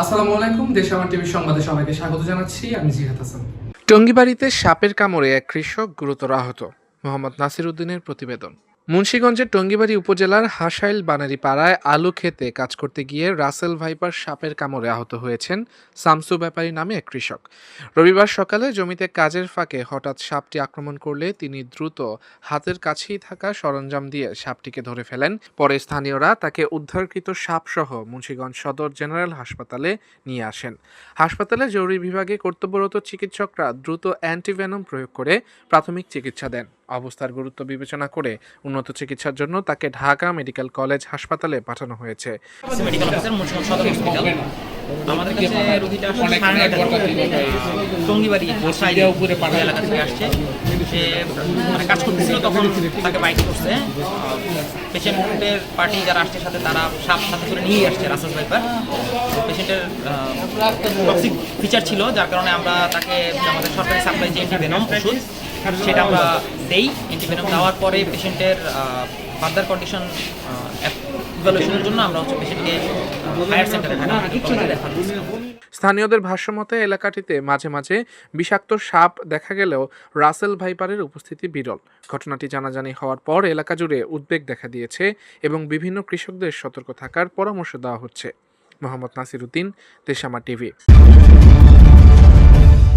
আসসালামু আলাইকুম, দেশ আমার সংবাদে সবাইকে স্বাগত জানাচ্ছি, আমি জিহাদ হাসান। টঙ্গিবাড়িতে সাপের কামড়ে এক কৃষক গুরুতর আহত, মোহাম্মদ নাসির উদ্দিনের প্রতিবেদন। মুন্সীগঞ্জের টঙ্গিবাড়ি উপজেলার হাসাইল বানারি পাড়ায় আলু খেতে কাজ করতে গিয়ে রাসেল ভাইপার সাপের কামড়ে আহত হয়েছেন সামসু ব্যাপারী নামে এক কৃষক। রবিবার সকালে জমিতে কাজের ফাঁকে হঠাৎ সাপটি আক্রমণ করলে তিনি দ্রুত হাতের কাছেই থাকা সরঞ্জাম দিয়ে সাপটিকে ধরে ফেলেন। পরে স্থানীয়রা তাকে উদ্ধারকৃত সাপসহ মুন্সীগঞ্জ সদর জেনারেল হাসপাতালে নিয়ে আসেন। হাসপাতালে জরুরি বিভাগে কর্তব্যরত চিকিৎসকরা দ্রুত অ্যান্টিভেনম প্রয়োগ করে প্রাথমিক চিকিৎসা দেন। অবস্থার গুরুত্ব বিবেচনা করে উন্নত চিকিৎসার জন্য তাকে ঢাকা মেডিকেল কলেজ হাসপাতালে পাঠানো হয়েছে। মেডিকেল অফিসার মুন্সিগঞ্জ সদর হসপিটাল। আমাদের কাছে রোগীটা আসলে সাড়ে নয়টা টঙ্গিবাড়ি সাইডে উপরে পাড়া এলাকা থেকে আসছে। সে মানে কাজ করতেছিল তখন তাকে বাইক করছে। পেশেন্টের পার্টি যারা আসছে সাথে তারা সাপ সাথে করে নিয়ে আসছে ভাইপার। পেশেন্টের টক্সিক ফিচার ছিল যার কারণে আমরা তাকে আমাদের সরকারি সাপ্লাই যে ওষুধ। সেটা আমরা দেই অ্যান্টিভেনম দেওয়ার পরে পেশেন্টের ফার্দার কন্ডিশন ইভ্যালুয়েশনের জন্য আমরা হচ্ছে পেশেন্টকে হায়ার সেন্টারে স্থানীয়দের ভাষ্যমতে এলাকাটিতে মাঝে মাঝে বিষাক্ত সাপ দেখা গেলেও রাসেল ভাইপারের উপস্থিতি বিরল। ঘটনাটি জানাজানি হওয়ার পর এলাকা জুড়ে উদ্বেগ দেখা দিয়েছে এবং বিভিন্ন কৃষকদের সতর্ক থাকার পরামর্শ দেওয়া হচ্ছে। মোহাম্মদ নাসির উদ্দিন দেশামা টিভি।